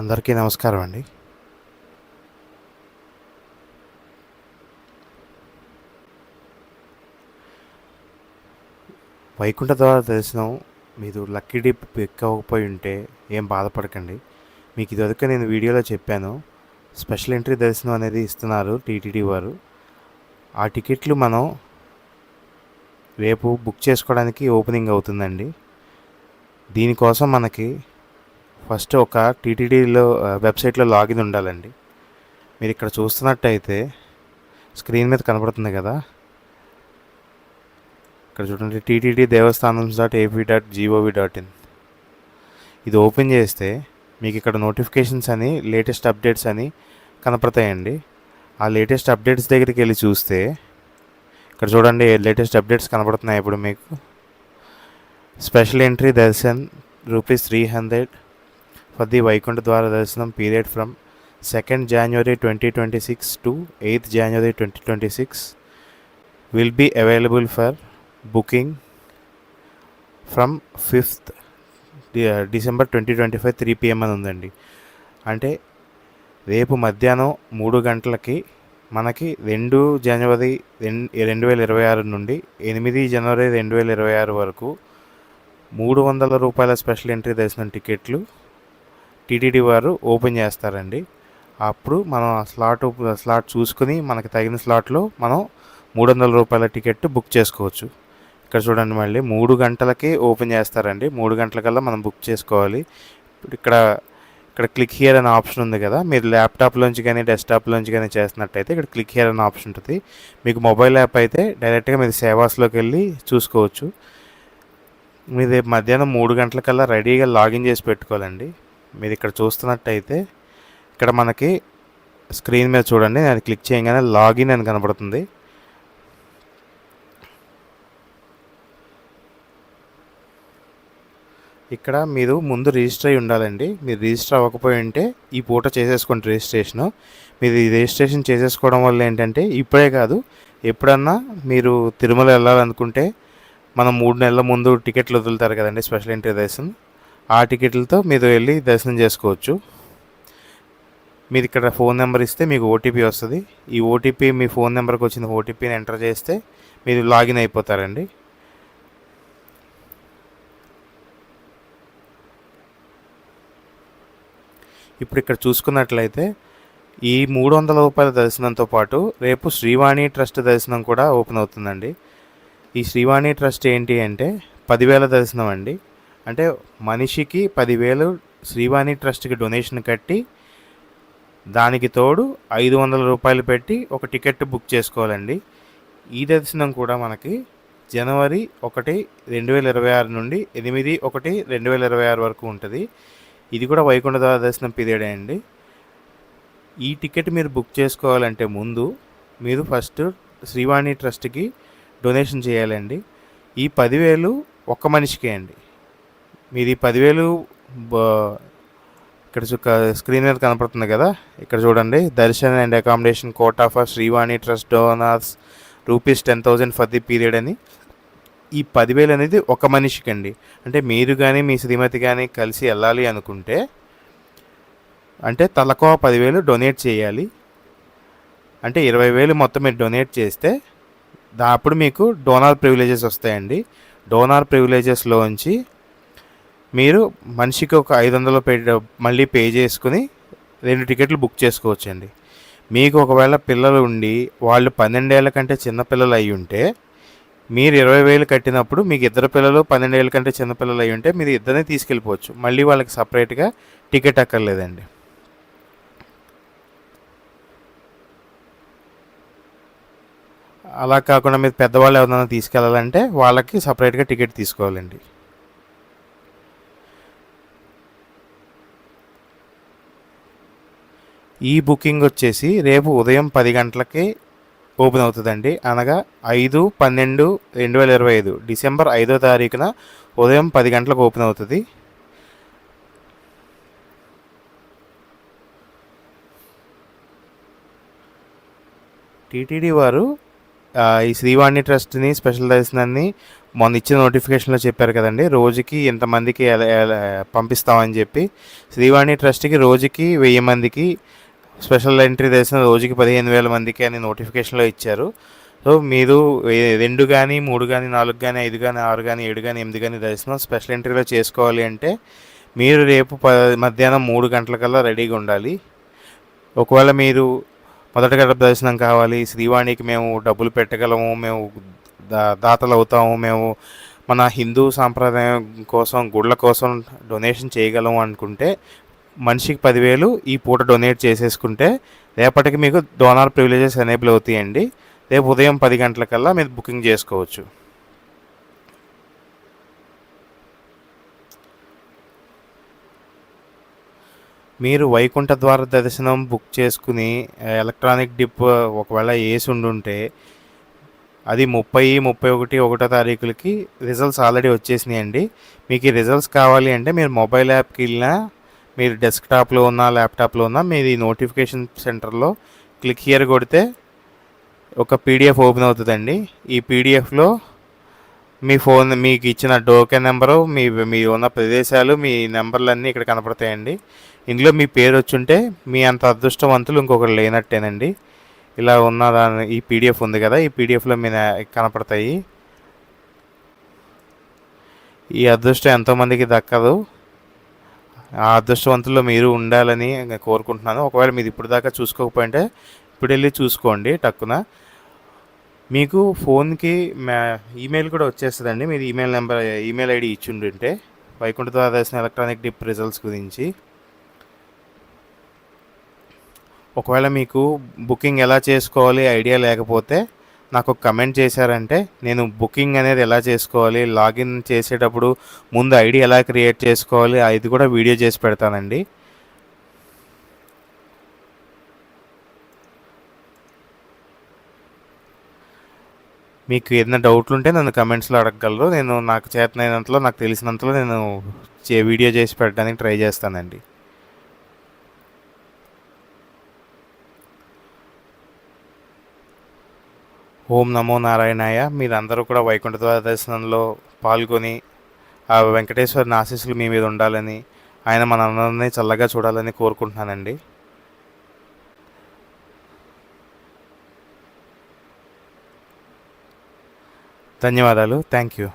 అందరికీ నమస్కారం అండి. వైకుంఠ ద్వారా దర్శనం మీరు లక్కీ డిప్ ఎక్కకపోయి ఉంటే ఏం బాధపడకండి. మీకు ఇదివరకు నేను వీడియోలో చెప్పాను స్పెషల్ ఎంట్రీ దర్శనం అనేది ఇస్తున్నారు టీటీడీ వారు. ఆ టికెట్లు మనం రేపు బుక్ చేసుకోవడానికి ఓపెనింగ్ అవుతుందండి. దీనికోసం మనకి ఫస్ట్ ఒక టీటీడీలో వెబ్సైట్లో లాగిన్ ఉండాలండి. మీరు ఇక్కడ చూస్తున్నట్టయితే స్క్రీన్ మీద కనపడుతుంది కదా. ఇక్కడ చూడండి TTD Devasthanam dot AP dot gov dot in. ఇది ఓపెన్ చేస్తే మీకు ఇక్కడ నోటిఫికేషన్స్ అని లేటెస్ట్ అప్డేట్స్ అని కనపడతాయండి. ఆ లేటెస్ట్ అప్డేట్స్ దగ్గరికి వెళ్ళి చూస్తే ఇక్కడ చూడండి లేటెస్ట్ అప్డేట్స్ కనపడుతున్నాయి ఇప్పుడు మీకు. Special entry darshan rupees three hundred for the Vaikuntha Dwara Darshanam period from second January twenty twenty six to eighth January twenty twenty six will be available for booking from fifth December twenty twenty five three PM అని ఉందండి. అంటే రేపు మధ్యాహ్నం మూడు గంటలకి మనకి రెండు జనవరి రెండు వేల ఇరవై ఆరు నుండి ఎనిమిది జనవరి రెండు వేల ఇరవై ఆరు వరకు మూడు వందల రూపాయల స్పెషల్ ఎంట్రీ దర్శనం టికెట్లు టీటీడీ వారు ఓపెన్ చేస్తారండి. అప్పుడు మనం ఆ స్లాట్ స్లాట్ చూసుకుని మనకి తగిన స్లాట్లో మనం మూడు వందల రూపాయల టికెట్ బుక్ చేసుకోవచ్చు. ఇక్కడ చూడండి మళ్ళీ మూడు గంటలకి ఓపెన్ చేస్తారండి. మూడు గంటలకల్లా మనం బుక్ చేసుకోవాలి. ఇప్పుడు ఇక్కడ ఇక్కడ క్లిక్ హియర్ అనే ఆప్షన్ ఉంది కదా. మీరు ల్యాప్టాప్లోంచి కానీ డెస్క్టాప్లోంచి కానీ చేస్తున్నట్టయితే ఇక్కడ క్లిక్ హియర్ అనే ఆప్షన్ ఉంటుంది. మీకు మొబైల్ యాప్ అయితే డైరెక్ట్గా మీరు సేవాస్లోకి వెళ్ళి చూసుకోవచ్చు. మీరు రేపు మధ్యాహ్నం మూడు గంటలకల్లా రెడీగా లాగిన్ చేసి పెట్టుకోవాలండి. మీరు ఇక్కడ చూస్తున్నట్టయితే ఇక్కడ మనకి స్క్రీన్ మీద చూడండి నేను క్లిక్ చేయగానే లాగిన్ అని కనబడుతుంది. ఇక్కడ మీరు ముందు రిజిస్టర్ అయి ఉండాలండి. మీరు రిజిస్టర్ అవ్వకపోయి ఉంటే ఈ పూట చేసేసుకోండి రిజిస్ట్రేషన్. మీరు ఈ రిజిస్ట్రేషన్ చేసేసుకోవడం వల్ల ఏంటంటే ఇప్పుడే కాదు ఎప్పుడన్నా మీరు తిరుమల వెళ్ళాలనుకుంటే మనం మూడు నెలల ముందు టికెట్లు వదులుతారు కదండి స్పెషల్ ఎంట్రీ దర్శనం ఆ టికెట్లతో మీరు వెళ్ళి దర్శనం చేసుకోవచ్చు. మీరు ఇక్కడ ఫోన్ నెంబర్ ఇస్తే మీకు ఓటీపీ వస్తుంది. ఈ ఓటీపీ మీ ఫోన్ నెంబర్కి వచ్చిన ఓటీపీని ఎంటర్ చేస్తే మీరు లాగిన్ అయిపోతారండి. ఇప్పుడు ఇక్కడ చూసుకున్నట్లయితే ఈ మూడు వందల రూపాయల దర్శనంతో పాటు రేపు శ్రీవాణి ట్రస్ట్ దర్శనం కూడా ఓపెన్ అవుతుందండి. ఈ శ్రీవాణి ట్రస్ట్ ఏంటి అంటే పదివేల దర్శనం అండి. అంటే మనిషికి పదివేలు శ్రీవాణి ట్రస్ట్కి డొనేషన్ కట్టి దానికి తోడు ఐదు వందల రూపాయలు పెట్టి ఒక టికెట్ బుక్ చేసుకోవాలండి. ఈ దర్శనం కూడా మనకి జనవరి ఒకటి రెండు వేల ఇరవై ఆరు నుండి ఎనిమిది ఒకటి రెండు వేల ఇరవై ఆరు వరకు ఉంటుంది. ఇది కూడా వైకుంఠ దర్శనం పీరియడ్ అండి. ఈ టికెట్ మీరు బుక్ చేసుకోవాలంటే ముందు మీరు ఫస్ట్ శ్రీవాణి ట్రస్ట్కి డొనేషన్ చేయాలండి. ఈ పదివేలు ఒక్క మనిషికే అండి. మీది పదివేలు ఇక్కడ చూ- స్క్రీన్ మీద కనపడుతుంది కదా? ఇక్కడ చూడండి. Darshan and accommodation quote for Srivani trust donors rupees ten thousand for the period అని. ఈ పదివేలు అనేది ఒక మనిషికి అండి అంటే మీరు కానీ మీ శ్రీమతి కానీ కలిసి వెళ్ళాలి అనుకుంటే అంటే తలకో పదివేలు డొనేట్ చేయాలి. అంటే ఇరవై వేలు మొత్తం మీరు డొనేట్ చేస్తే అప్పుడు మీకు డోనార్ ప్రివిలేజెస్ వస్తాయండి. డోనార్ ప్రివిలేజెస్లోంచి మీరు మనిషికి ఒక ఐదు వందలు పే మళ్ళీ పే చేసుకుని రెండు టికెట్లు బుక్ చేసుకోవచ్చండి. మీకు ఒకవేళ పిల్లలు ఉండి వాళ్ళు పన్నెండేళ్ళ కంటే చిన్న పిల్లలు అయి ఉంటే మీరు ఇరవై వేలు కట్టినప్పుడు మీకు ఇద్దరు పిల్లలు పన్నెండేళ్ళ కంటే చిన్న పిల్లలు అయి ఉంటే మీరు ఇద్దరిని తీసుకెళ్ళిపోవచ్చు. మళ్ళీ వాళ్ళకి సపరేట్గా టికెట్ అక్కర్లేదండి. అలా కాకుండా మీరు పెద్దవాళ్ళు ఎవరైనా తీసుకెళ్ళాలంటే వాళ్ళకి సపరేట్గా టికెట్ తీసుకోవాలండి. ఈ బుకింగ్ వచ్చేసి రేపు ఉదయం పది గంటలకి ఓపెన్ అవుతుందండి. అనగా ఐదు పన్నెండు రెండు వేల ఇరవై ఐదు డిసెంబర్ ఐదో తారీఖున ఉదయం పది గంటలకు ఓపెన్ అవుతుంది. టీటీడీ వారు ఈ శ్రీవాణి ట్రస్ట్ని స్పెషల్ దర్శనాన్ని మొన్న ఇచ్చిన నోటిఫికేషన్లో చెప్పారు కదండి రోజుకి ఎంతమందికి ఎలా పంపిస్తామని చెప్పి. శ్రీవాణి ట్రస్ట్కి రోజుకి వెయ్యి మందికి స్పెషల్ ఎంట్రీ తెలిసిన రోజుకి పదిహేను వేల మందికి అని నోటిఫికేషన్లో ఇచ్చారు. సో మీరు రెండు కానీ మూడు కానీ నాలుగు కానీ ఐదు కానీ ఆరు కానీ ఏడు కానీ ఎనిమిది కానీ దర్శనం స్పెషల్ ఎంట్రీలో చేసుకోవాలి అంటే మీరు రేపు ప మధ్యాహ్నం మూడు గంటలకల్లా రెడీగా ఉండాలి. ఒకవేళ మీరు మొదటి గడప దర్శనం కావాలి శ్రీవాణికి మేము డబ్బులు పెట్టగలము మేము దా దాతలు అవుతాము మేము మన హిందూ సాంప్రదాయం కోసం గుళ్ళ కోసం డొనేషన్ చేయగలము అనుకుంటే మనిషికి పదివేలు ఈ పూట డొనేట్ చేసేసుకుంటే రేపటికి మీకు డోనార్ ప్రివిలేజెస్ ఎనేబుల్ అవుతాయండి. రేపు ఉదయం పది గంటలకల్లా మీరు బుకింగ్ చేసుకోవచ్చు. మీరు వైకుంఠ ద్వార దర్శనం బుక్ చేసుకుని ఎలక్ట్రానిక్ డిప్ ఒకవేళ వేసి ఉండుంటే అది ముప్పై ముప్పై ఒకటి ఒకటో తారీఖులకి రిజల్ట్స్ ఆల్రెడీ వచ్చేసినాయండి. మీకు ఈ రిజల్ట్స్ కావాలి అంటే మీరు మొబైల్ యాప్కి వెళ్ళినా మీరు డెస్క్టాప్లో ఉన్న ల్యాప్టాప్లో ఉన్న మీరు ఈ నోటిఫికేషన్ సెంటర్లో క్లిక్ హియర్ కొడితే ఒక పీడిఎఫ్ ఓపెన్ అవుతుందండి. ఈ పీడిఎఫ్లో మీ ఫోన్ మీకు ఇచ్చిన టోకెన్ నెంబరు మీ మీరు ఉన్న ప్రదేశాలు మీ నెంబర్లన్నీ ఇక్కడ కనపడతాయండి. ఇందులో మీ పేరు వచ్చుంటే మీ అంత అదృష్టవంతులు ఇంకొకరు లేనట్టేనండి. ఇలా ఉన్న దాని ఈ పీడిఎఫ్ ఉంది కదా ఈ పీడిఎఫ్లో మీ కనపడతాయి. ఈ అదృష్టం ఎంతోమందికి దక్కదు. ఆ అదృష్టవంతుల్లో మీరు ఉండాలని కోరుకుంటున్నాను. ఒకవేళ మీరు ఇప్పుడు దాకా చూసుకోకపోయింటే ఇప్పుడు వెళ్ళి చూసుకోండి టక్కున. మీకు ఫోన్కి ఈమెయిల్ కూడా వచ్చేస్తుందండి. మీరు ఈమెయిల్ నెంబర్ ఈమెయిల్ ఐడి ఇచ్చి ఉంటుంటే వైకుంఠ ద్వాదశన ఎలక్ట్రానిక్ డిప్ రిజల్ట్స్ గురించి. ఒకవేళ మీకు బుకింగ్ ఎలా చేసుకోవాలి ఐడియా లేకపోతే నాకు కమెంట్ చేశారంటే నేను బుకింగ్ అనేది ఎలా చేసుకోవాలి లాగిన్ చేసేటప్పుడు ముందు ఐడి ఎలా క్రియేట్ చేసుకోవాలి ఇది కూడా వీడియో చేసి పెడతానండి. మీకు ఏదైనా డౌట్లు ఉంటే నన్ను కమెంట్స్లో అడగగలరు. నేను నాకు చేతనైనంతలో నాకు తెలిసినంతలో నేను చే వీడియో చేసి పెట్టడానికి ట్రై చేస్తానండి. ఓం నమో నారాయణాయ. మీరందరూ కూడా వైకుంఠ దర్శనంలో పాల్గొని ఆ వెంకటేశ్వరుని ఆశీస్సులు మీ మీద ఉండాలని ఆయన మన అందరినీ చల్లగా చూడాలని కోరుకుంటున్నానండి. ధన్యవాదాలు. Thank you.